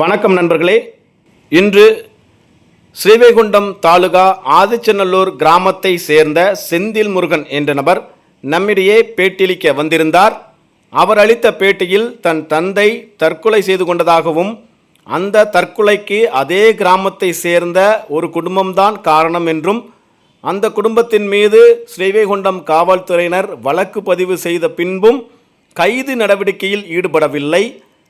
வணக்கம் நண்பர்களே. இன்று ஸ்ரீவைகுண்டம் தாலுகா ஆதிச்சநல்லூர் கிராமத்தை சேர்ந்த செந்தில் முருகன் என்ற நபர் நம்மிடையே பேட்டியளிக்க வந்திருந்தார். அவர் அளித்த பேட்டியில் தன் தந்தை தற்கொலை செய்து கொண்டதாகவும் அந்த தற்கொலைக்கு அதே கிராமத்தை சேர்ந்த ஒரு குடும்பம்தான் காரணம் என்றும் அந்த குடும்பத்தின் மீது ஸ்ரீவைகுண்டம் காவல்துறையினர் வழக்கு பதிவு செய்த பின்பும் கைது நடவடிக்கையில் ஈடுபடவில்லை.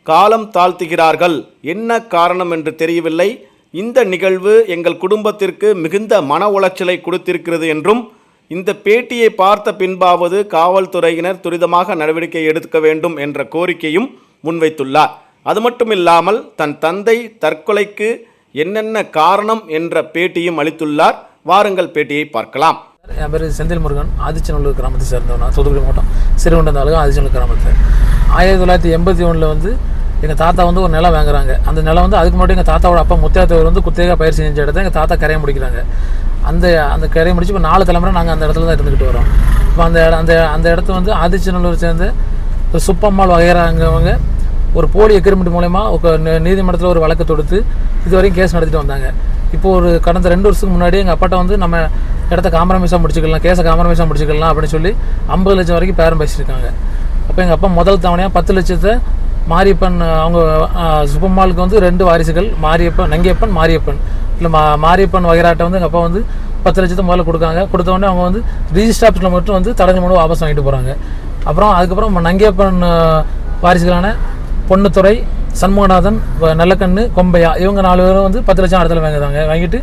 காலம் தாழ்த்துகிறார்கள். என்ன காரணம் என்று தெரியவில்லை. இந்த நிகழ்வு எங்கள் குடும்பத்திற்கு மிகுந்த மன உளைச்சலை கொடுத்திருக்கிறது என்றும் இந்த பேட்டியை பார்த்த பின்பாவது காவல்துறையினர் துரிதமாக நடவடிக்கை எடுக்க வேண்டும் என்ற கோரிக்கையும் முன்வைத்துள்ளார். அது மட்டும் இல்லாமல் தன் தந்தை தற்கொலைக்கு என்னென்ன காரணம் என்ற பேட்டியும் அளித்துள்ளார். வாருங்கள் பேட்டியை பார்க்கலாம். என் பேர் செந்தில் முருகன் ஆதிச்சநல்லூர் கிராமத்தை சேர்ந்தவன் நான் தூத்துக்குடி மாவட்டம் சிறுகுண்டம் தாலுகா ஆதிச்சநல்லூர் கிராமத்தில். ஆயிரத்தி தொள்ளாயிரத்தி எண்பத்தி ஒன்றில் வந்து எங்கள் தாத்தா வந்து ஒரு நிலம் வாங்குறாங்க. அந்த நிலம் வந்து அதுக்கு முன்னாடி எங்கள் தாத்தாவோட அப்பா முத்தியாத்தவர் வந்து குத்தகையாக பயிர் செஞ்ச இடத்த எங்கள் தாத்தா கரையை முடிக்கிறாங்க. அந்த அந்த கரையை முடிச்சு இப்போ நாலு தலைமுறை நாங்கள் அந்த இடத்துல தான் இருந்துக்கிட்டு வரோம். இப்போ அந்த இடம் அந்த அந்த இடத்த வந்து ஆதிச்சநல்லூர் சேர்ந்து இப்போ சுப்பம்மாள் வகைறாங்கவங்க ஒரு போலி எக்ரிமெண்ட் மூலயமா ஒரு நீதிமன்றத்தில் ஒரு வழக்கு தொடுத்து இது வரைக்கும் கேஸ் நடத்திட்டு வந்தாங்க. இப்போ ஒரு கடந்த ரெண்டு வருஷத்துக்கு முன்னாடி எங்கள் அப்பாட்ட வந்து நம்ம இடத்த காம்ப்ரமைஸாக முடிச்சுக்கலாம் கேஸை காம்ப்ரமைஸாக முடிச்சுக்கலாம் அப்படின்னு சொல்லி ஐம்பது லட்சம் வரைக்கும் பேரம் பேசியிருக்காங்க. அப்போ எங்கள் அப்பா முதல் தவணையாக பத்து லட்சத்தை மாரியப்பன் அவங்க சுப்பம்மாளுக்கு வந்து ரெண்டு வாரிசுகள் மாரியப்பன் நங்கியப்பன் மாரியப்பன். இல்லை மா மாரியப்பன் வகைராட்டை வந்து எங்கள் அப்பா வந்து பத்து லட்சத்தை முதல்ல கொடுக்காங்க. கொடுத்தவொடனே அவங்க வந்து ரிஜிஸ்டர் ஆஃபீஸில் மட்டும் வந்து தடங்கல் மனு வாபஸ் வாங்கிட்டு போகிறாங்க அப்புறம் அதுக்கப்புறம் நங்கியப்பன் வாரிசுகளான பொண்ணுத்துறை சண்முகநாதன் நல்லக்கண்ணு கொம்பையா இவங்க நாலு பேரும் வந்து பத்து லட்சம் இடத்துல வாங்குறாங்க வாங்கிட்டு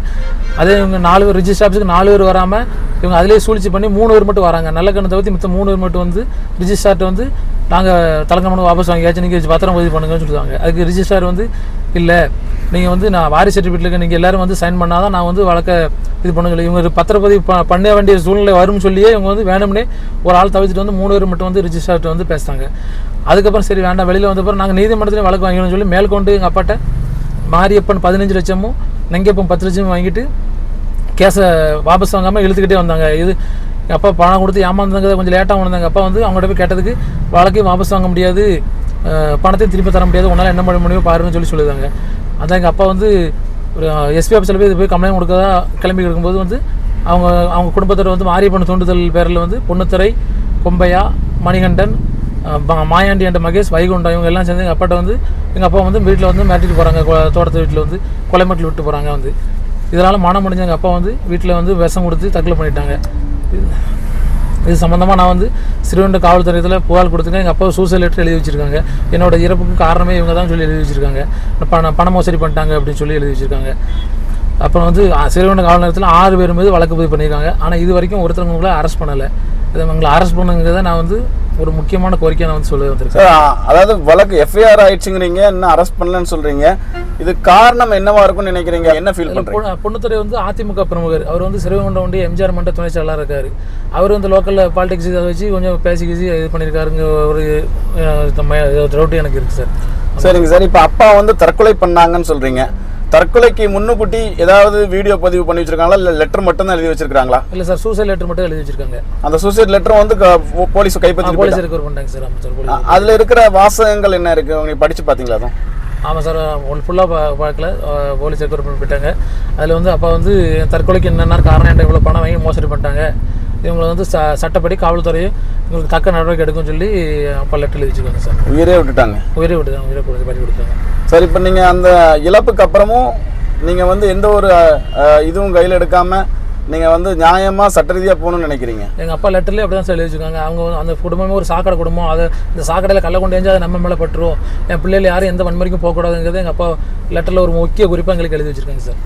அதே இவங்க நாலு பேர் ரிஜிஸ்டர் ஆஃபீஸுக்கு நாலு பேர் வராமல் இவங்க அதிலே சூழ்ச்சி பண்ணி மூணு பேர் மட்டும் வராங்க. நல்லக்கண்ணை தவிர்த்து மித்த மூணு பேர் மட்டும் வந்து ரிஜிஸ்டார்ட்ட வந்து நாங்கள் தலைக்கணம் வாபஸ் வாங்கியாச்சு நீங்கள் பத்திரம் பதிவு பண்ணுங்கன்னு சொல்லுவாங்க. அதுக்கு ரிஜிஸ்டார் வந்து இல்லை நீங்கள் வந்து நான் வாரிசு சர்டிஃபிகேட்டுக்கு நீங்கள் எல்லோரும் வந்து சைன் பண்ணால் தான் நான் வந்து வழக்க இது பண்ண சொல்லி இவங்க ஒரு பத்திரப்பதிவு ப பண்ண வேண்டிய சூழ்நிலை வரும்னு சொல்லியே இவங்க வந்து வேணும்னே ஒரு ஆள் தவிர்த்துட்டு வந்து மூணு பேர் மட்டும் வந்து ரிஜிஸ்டார்ட்ட வந்து பேசுகிறாங்க அதுக்கப்புறம் சரி வேண்டாம் வெளியில் வந்தப்பறம் நாங்கள் நீதிமன்றத்திலே வழக்கு வாங்கிக்கணும்னு சொல்லி மேற்கொண்டு எங்கள் அப்பாட்ட மாரியப்பன் பதினஞ்சு லட்சமும் நங்கியப்பன் பத்து லட்சமும் வாங்கிட்டு கேஸை வாபஸ் வாங்காமல் இழுத்துக்கிட்டே வந்தாங்க. இது அப்பா பணம் கொடுத்து ஏமாந்தாங்க கொஞ்சம் லேட்டாக வந்தாங்க அப்பா வந்து அவங்கள்ட்ட போய் கேட்டதுக்கு வழக்கையும் வாபஸ் வாங்க முடியாது. பணத்தையும் திருப்பி தர முடியாது. உன்னால் என்ன பண்ண முடியுமோ பாருன்னு சொல்லி சொல்லியிருந்தாங்க. அதான் எங்கள் அப்பா வந்து ஒரு எஸ்பி ஆஃபீஸில் போய் இது போய் கம்ப்ளைண்ட் கொடுக்கறதா கிளம்பி இருக்கும்போது வந்து அவங்க அவங்க குடும்பத்தோட வந்து மாரியப்பன் தூண்டுதல் பேரில் வந்து பொன்னுத்துறை கொம்பையா மணிகண்டன் மாயாண்டி அண்ட் மகேஷ் வைகுண்டம் இவங்க எல்லாம் சேர்ந்து எங்கள் அப்பாட்ட வந்து எங்கள் அப்பா வந்து வீட்டில் வந்து மிரட்டிட்டு போகிறாங்க தோட்டத்து வீட்டில் வந்து கொலைமட்டில் விட்டு போகிறாங்க வந்து. இதனால் மனம் முடிஞ்ச எங்கள் அப்பா வந்து வீட்டில் வந்து விஷம் கொடுத்து தற்கொலை பண்ணிட்டாங்க. இது- சம்மந்தமாக நான் வந்து சிறுவண்ட காவல்துறையத்தில் புகார் கொடுத்துருக்கேன். எங்கள் அப்பா சூசைட் லெட்டர் எழுதி வச்சிருக்காங்க. என்னோட இறப்புக்கு காரணமே இவங்க தான் சொல்லி எழுதி வச்சிருக்காங்க. பணம் பண மோசடி பண்ணிட்டாங்க அப்படின்னு சொல்லி எழுதி வச்சிருக்காங்க. அப்புறம் வந்து அ, சிறுவண்ட காவல் நிலையத்தில் ஆறு பேர் மீது வழக்கு பதிவு பண்ணியிருக்காங்க. ஆனால் இது வரைக்கும் ஒருத்தவங்க அரெஸ்ட் பண்ணலை. இதை உங்களை அரெஸ்ட் பண்ணுங்கிறத நான் வந்து ஒரு முக்கியமான கோரிக்கையை நான் வந்து சொல்ல வந்திருக்கேன். அதாவது வழக்கு எஃப்ஐஆர் ஆயிடுச்சுங்கிறீங்க இன்னும் அரெஸ்ட் பண்ணலன்னு சொல்கிறீங்க இது காரணம் என்னவா இருக்கும்னு நினைக்கிறீங்க? என்ன ஃபீல் இதுல பண்றீங்க? பொண்ணு- பொண்ணுத்துறை வந்து அதிமுக பிரமுகர். அவர் வந்து சிறுவமண்டம் ஒன்றிய எம்ஜிஆர் மன்ற துணை செயலாளர் இருக்காரு. அவர் வந்து லோக்கலில் பாலிடிக்ஸ் இதை வச்சு கொஞ்சம் பேசி பேசி இது பண்ணியிருக்காருங்க. ஒரு டவுட் எனக்கு இருக்குது சார் சரிங்க சார் இப்போ அப்பா வந்து தற்கொலை பண்ணாங்கன்னு சொல்றீங்க. தற்கொலைக்கு முன்னுக்கூட்டி ஏதாவது வீடியோ பதிவு பண்ணி வச்சிருக்காங்களா? இல்ல லெட்டர் மட்டும் தான் எழுதி வச்சிருக்காங்களா இல்லை சார் சூசைட் லெட்டர் மட்டும் எழுதி வச்சிருக்காங்க. அந்த சூசைட் லெட்டர் வந்து போலீஸ் கைப்பற்றி போலீஸ் ரெக்கவர் பண்ணிட்டாங்க சார் அதுல இருக்கிற வாசகங்கள் என்ன இருக்கு? நீங்க படிச்சு பாத்தீங்களா அதுவும்? ஆமாம் சார் ஃபுல்லாக பார்க்கல. போலீஸ் ரெக்கவர் பண்ணி போயிட்டாங்க. அதில் வந்து அப்பா வந்து தற்கொலைக்கு என்னென்ன காரணம் என்ன இவ்வளோ பணம் வாங்கி மோசடி பண்ணிட்டாங்க. இவங்களை வந்து ச சட்டப்படி காவல்துறையும் இவங்களுக்கு தக்க நடவடிக்கை எடுக்கும்னு சொல்லி அப்பா லெட்டர் எழுதி வச்சிருக்காங்க சார். உயிரே விட்டுட்டாங்க. உயிரை விட்டுதாங்க உயிரை கொடுத்து பறி கொடுத்தாங்க. சார் இப்போ நீங்க அந்த இழப்புக்கு அப்புறமும் நீங்க வந்து எந்த ஒரு இதுவும் கையில் எடுக்காம நீங்கள் வந்து நியாயமாக சட்ட ரீதியாக போகணும்னு நினைக்கிறீங்க? எங்கள் அப்பா லெட்டர்லேயே அப்படி தான் சார் எழுதி அவங்க அந்த குடும்பமே ஒரு சாக்கடை குடும்பம். அதை இந்த சாக்கடையில் கள்ள கொண்டு எரிஞ்சு அது நம்ம மேலே பட்டுரும். என் பிள்ளைகள் யாரும் எந்த வன்முறைக்கும் போகக்கூடாதுங்கிறது எங்கள் அப்பா லெட்டரில் ஒரு முக்கிய குறிப்பாக எங்களுக்கு எழுதி வச்சிருக்காங்க சார்.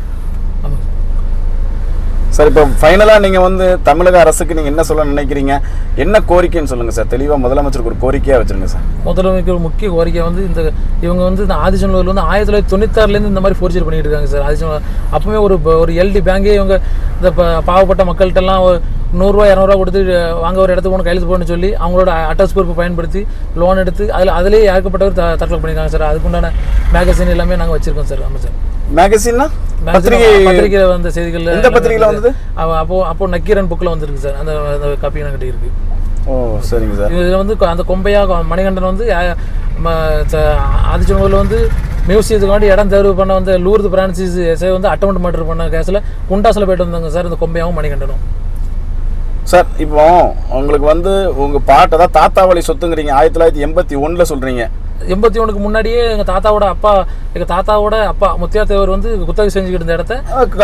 சார் இப்போ ஃபைனலாக நீங்கள் வந்து தமிழக அரசுக்கு நீங்கள் என்ன சொல்ல நினைக்கிறீங்க? என்ன கோரிக்கைன்னு சொல்லுங்கள் சார் தெளிவாக முதலமைச்சருக்கு ஒரு கோரிக்கையாக வச்சிருங்க சார் முதலமைச்சர் ஒரு முக்கிய கோரிக்கை வந்து இந்த இவங்க வந்து இந்த ஆதிச்சநல்லூரில் வந்து ஆயிரத்தி தொள்ளாயிரத்தி தொண்ணூத்தாறுலேருந்து இந்த மாதிரி ஃபோர்ஜரி பண்ணிட்டு இருக்காங்க சார் ஆதிச்சநல்லூர் அப்போவே ஒரு ஒரு எல்டி பேங்கே இவங்க இந்த ப- பாவப்பட்ட மக்கள்கிட்டலாம் ஒரு நூறுரூவா இரநூறுவா கொடுத்து வாங்க ஒரு இடத்துக்கு ஒன்று கையெழுத்து போடணும்னு சொல்லி அவங்களோட அட்ரஸ் பொறுப்பு பயன்படுத்தி லோன் எடுத்து அதில் அதிலே ஏற்கப்பட்டவர் த தற்கொலை பண்ணியிருக்காங்க சார் அதுக்குண்டான மேகசின் எல்லாமே நாங்கள் வச்சுருக்கோம் சார் ஆமாம் சார் மேகசின்னா பத்திரிகை பத்திரிகையில வந்த செய்திகள் எந்த பத்திரிகையில வந்தது? அப்போ அப்போ நக்கீரன் புக்கில் வந்திருக்கு சார். அந்த அந்த காப்பி என்கிட்ட இருக்கு ஓ சரிங்க சார். இதில் வந்து அந்த கொம்பையா கொ- மணிகண்டன் வந்து ஆதிச்சநல்லூரில் வந்து மியூசியத்துக்காண்டி இடம் தேர்வு பண்ண வந்து லூர்து பிரான்சிஸ் எஸ்ஐ வந்து அட்டமெண்ட் மர்டர் பண்ண கேஸில் குண்டாசில் போயிட்டு வந்தாங்க சார் இந்த கொம்பையாவும் மணிகண்டனும். சார் இப்போ உங்களுக்கு வந்து உங்க பாட்டை தான் தாத்தா வழி சொத்துங்கிறீங்க. ஆயிரத்தி தொள்ளாயிரத்தி எண்பத்தி ஒண்ணுல சொல்றீங்க. எண்பத்தி ஒன்றுக்கு முன்னாடியே எங்கள் தாத்தாவோட அப்பா எங்கள் தாத்தாவோட அப்பா முத்தியா தேவர் வந்து குத்தகை செஞ்சுக்கிட்டு இருந்த இடத்த.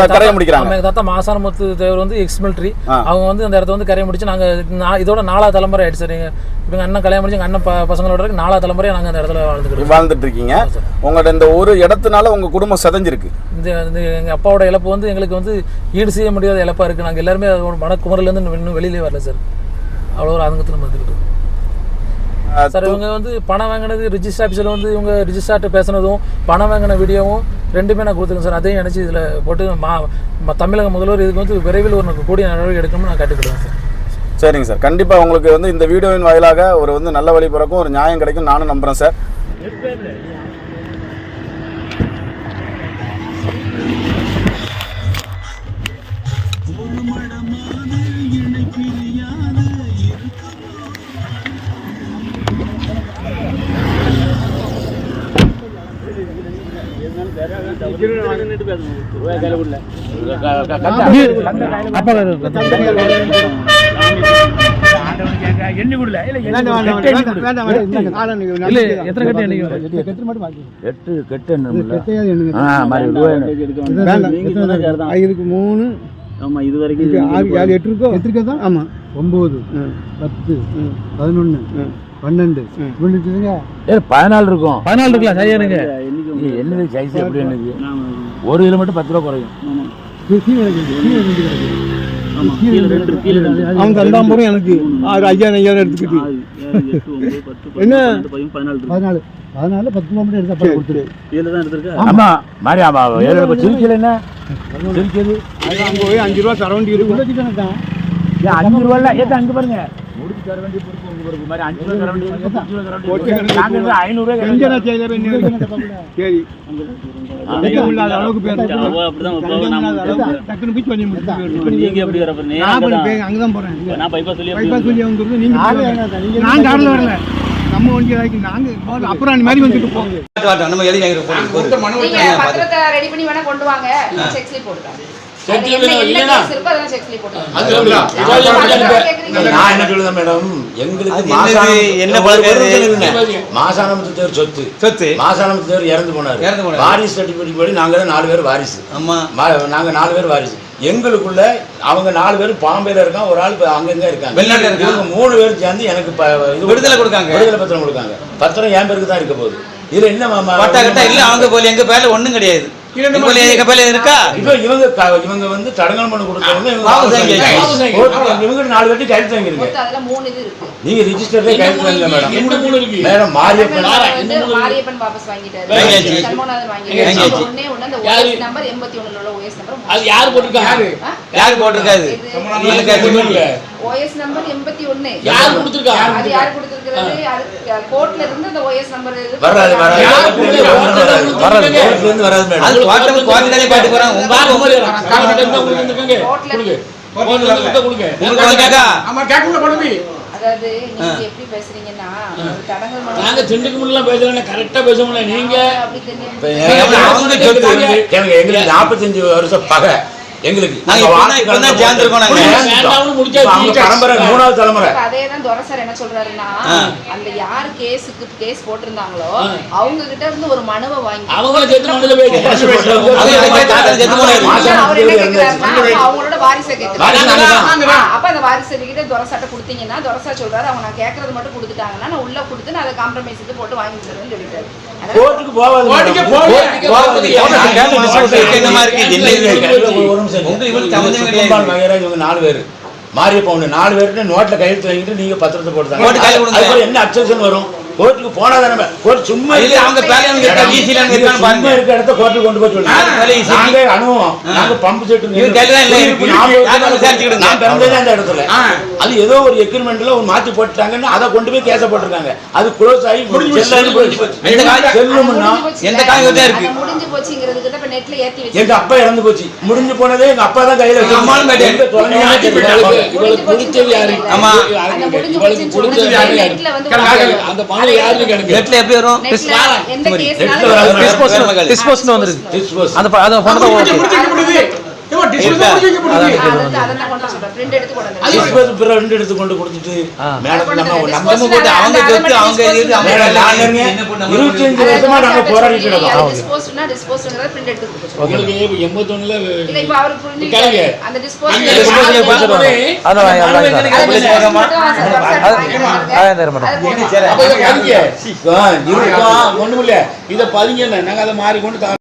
கரையை முடிக்கிறாங்க. ஆமா, எங்க தாத்தா மாசான முத்து தேவர் வந்து எக்ஸ் மிலிட்ரி. அவங்க வந்து அந்த இடத்த வந்து கரையை முடிச்சு நாங்கள் இதோட நாலாவது தலைமுறை ஆயிடுச்சு சார். இப்போ எங்கள் அண்ணன் கல்யாணம் முடிச்சு எங்கள் அண்ணன் ப- பசங்களோட இருக்கு. நாலாவது தலைமுறையாக நாங்கள் அந்த இடத்துல வாழ்ந்துக்கிறோம் வாழ்ந்துட்டு இருக்கீங்க உங்களோட இந்த ஒரு இடத்துனால உங்க குடும்பம் செதஞ்சிருக்கு. இந்த எங்கள் அப்பாவோட இழப்பு வந்து எங்களுக்கு வந்து ஈடு செய்ய முடியாத இழப்பாக இருக்குது நாங்கள் எல்லாருமே மனக்குமரிலேருந்து இன்னும் வெளியிலே வரல சார். அவ்வளோ ஒரு ஆதங்கத்தில் வந்துக்கிட்டு சார் இவங்க வந்து பணம் வாங்கினது ரிஜிஸ்டர் ஆஃபீஸில் வந்து இவங்க ரிஜிஸ்டார்ட்ட பேசுனதும் பணம் வாங்கின வீடியோவும் ரெண்டுமே நான் கொடுத்துருக்கேன் சார். அதையும் நினச்சி இதில் போட்டு மா தமிழக முதல்வர் இதுக்கு வந்து விரைவில் ஒரு கூடிய நடவடிக்கை எடுக்கணும்னு நான் கேட்டுக்கிடுவேன் சார். சரிங்க சார். கண்டிப்பா உங்களுக்கு வந்து இந்த வீடியோவின் வாயிலாக ஒரு வந்து நல்ல வழி பிறக்கும் ஒரு நியாயம் கிடைக்கும் நானும் நம்புறேன் சார். இதுக்கு மூணு ஆமா இது வரைக்கும் ஆறு எட்டு இருக்கோ. எட்டு இருக்கா பத்து பதினொன்னு பன்னெண்டு பதினாலு இருக்கும் பதினாலு இருக்கலாம் சரியா என்னது சைஸ் எப்படி என்னது? ஒரு கிலோ மட்டும் பத்து ரூபா குறையும். இது கீழே இருக்குது கீழே ரெண்டு கிடக்கு. அவன் தந்தாம் போகிறோம் எனக்கு ஆறு ஐயாயிரம் ஐயாயிரம் எடுத்துக்கிட்டு. என்ன? பதினாலு பதினாலு. பத்து ரூபா மட்டும் எடுத்து கொடுத்துரு மாதிரி ஏழு சிரிக்கல என்ன? சிரிக்கிறது. அங்கே போய் அஞ்சு ரூபா தான் ஏன் அஞ்சு ரூபாய்ல ஏத்த அங்க பாருங்க. முடிச்சு தர வேண்டிய பொறுப்பு உங்க பொறுப்பு. மாதிரி அஞ்சு ரூபாய் தர வேண்டிய பத்து ரூபாய் தர வேண்டிய பொறுப்பு. நாங்க இருந்து ஐநூறு ரூபாய் எங்கே கிடைக்கும். நான் செய்யல இருக்கு? சரி அப்புறம் மாதிரி வந்துட்டு போங்க நீங்க பத்திரத்தை ரெடி பண்ணி வேணா கொண்டு வாங்க செக் ஸ்லிப் போட்டுக்கலாம் அது என்ன என்ன கேஸ் இருக்கோ அதெல்லாம் செக் ஸ்லிப் போட்டுக்கலாம் கேக்குறீங்க நான் என்ன சொல்லுதேன் மேடம்? எங்களுக்கு மாசானம் என்ன மாசானமத்து தேவர் சொத்து. சொத்து? மாசானமத்து தேவர் இறந்து போனாரு. வாரிசு சர்டிஃபிகேட் படி நாங்க தான் நாலு பேர் வாரிசு. நாங்க நாலு பேர் வாரிசு. எங்களுக்குள்ள அவங்க நாலு பேர் பாம்பேல இருக்கான் ஒரு ஆள் அங்கங்க இருக்காங்க. மூணு பேர் சேர்ந்து எனக்கு விடுதலை கொடுக்காங்க. விடுதலை பத்திரம் கொடுக்காங்க. பத்திரம் என் பேருக்கு தான் இருக்க போகுது. இதுல என்ன இல்ல அவங்க போல எங்க பேர்ல ஒண்ணும் கிடையாது. இருக்கா? இப்ப இவங்க இவங்க வந்து தடங்கல் மனு கொடுத்தவங்க இவங்க நாலு மூணு இது இருக்கு. நீங்க ரிஜிஸ்டர்ல கையெழுத்து வாங்கல மேடம். மேடம் மாரியப்பன். வந்து மாரியப்பன் வாபஸ் வாங்கிட்டாரு. ஒண்ணு அந்த ஓஎஸ் நம்பர் 81 உள்ள ஓஎஸ் நம்பர் அது யார் போட்டிருக்காங்க? யாரு? போட்டிருக்காது ஓஎஸ் நம்பர் 81 யார் கொடுத்திருக்கா? அது யார் கொடுத்திருக்கிறது? அது கோர்ட்ல இருந்து அந்த ஓஎஸ் நம்பர் வராது வராது? வராது. கோர்ட்ல இருந்து வராது மேடம் அது குவார்டர் தானே பாட்டு போறாங்க உங்க பாரு, உங்க காசு கட்டி உங்களுக்கு வந்துருக்காங்க. கோர்ட்ல கொடுங்க. கோர்ட்ல இருந்து கொடுத்தா கொடுங்க. உங்களுக்கு கேக்கா? அதாவது நீங்க எப்படி பேசுறீங்கன்னா நாங்க திண்டுக்கு முன்னெல்லாம் பேசல கரெக்டா பேச நீங்க எங்களுக்கு நாற்பத்தஞ்சு வருஷம் பகை எங்களுக்கு பரம்பரை மூணாவது தலைமுறை இப்ப அதே தான் துரை சார் என்ன சொல்றாருன்னா. அந்த யார் கேஸுக்கு கேஸ் போட்டிருந்தாங்களோ அவங்க கிட்ட இருந்து ஒரு மனுவை வாங்கி அவங்களோட வாரிசை வாரிசு கேக்குறாரு நாங்கதான். அப்ப அந்த வாரிசு கிட்ட துரசாட்ட கொடுத்தீங்கன்னா துரசா சொல்றாரு அவங்க நான் கேக்குறது மட்டும் கொடுத்துட்டாங்கன்னா நான் உள்ள கொடுத்து நான் அதை காம்ப்ரமைஸ் இது போட்டு வாங்கி தருவேன்னு சொல்லிட்டாரு. கோர்ட்டுக்கு ஒரு நிமிஷம் நாலு பேர். மாரியப்பா ஒண்ணு நாலு பேருக்கு நோட்ல கையெழுத்து வாங்கிட்டு நீங்க பத்திரத்தை. அதுக்கு என்ன அப்செக்ஷன் வரும்? கோர்ட்டுக்கு போனா தானே கோர்ட் சும்மா இல்ல அவங்க சும்மா இருக்க இடத்த கோர்ட்டுக்கு கொண்டு போய் சொல்லுங்க. நாங்க அனுபவம் நாங்க பம்பு செட்டு. நான் பிறந்ததே அந்த இடத்துல. அது ஏதோ ஒரு எக்ரிமெண்ட்ல ஒரு மாத்தி போட்டுட்டாங்கன்னு அதை கொண்டு போய் கேச போட்டிருக்காங்க. அது க்ளோஸ் ஆகி செல்லும்னா முடிஞ்சு போச்சுல. எந்த தான் இருக்கு. நெட்ல ஏத்தி எங்க வச்சு அப்பா இறந்து போச்சு. முடிஞ்சு போனதே எங்க அப்பா தான் கையில எங்க வச்சு கேட்டேன். எங்க தொலைஞ்சானே தெரியல. இவளுக்கு கொடுத்தது யாரு? ஆமா. இவளுக்கு சொல்றது யாரு? நெட்ல வந்து அந்த பணம் யாருன்னு கேளுங்க. நெட்ல எப்படி வரும்? எந்த வராது. டிஸ்போஸ் டிஸ்போஸ்னு வந்துருக்கு Dispose. அந்த அந்த பணத்தை பிரிண்ட் எடுத்து கொண்டு கொடுத்துட்டு. மேடம் நம்ம போட்டு அவங்க சொத்து அவங்க இருபத்தஞ்சு வருஷமா நாங்க போராடிட்டு இருக்கோம். உங்களுக்கு எண்பத்தொன்னுல இதை பதிங்க. நாங்க அதை மாறி கொண்டு தா-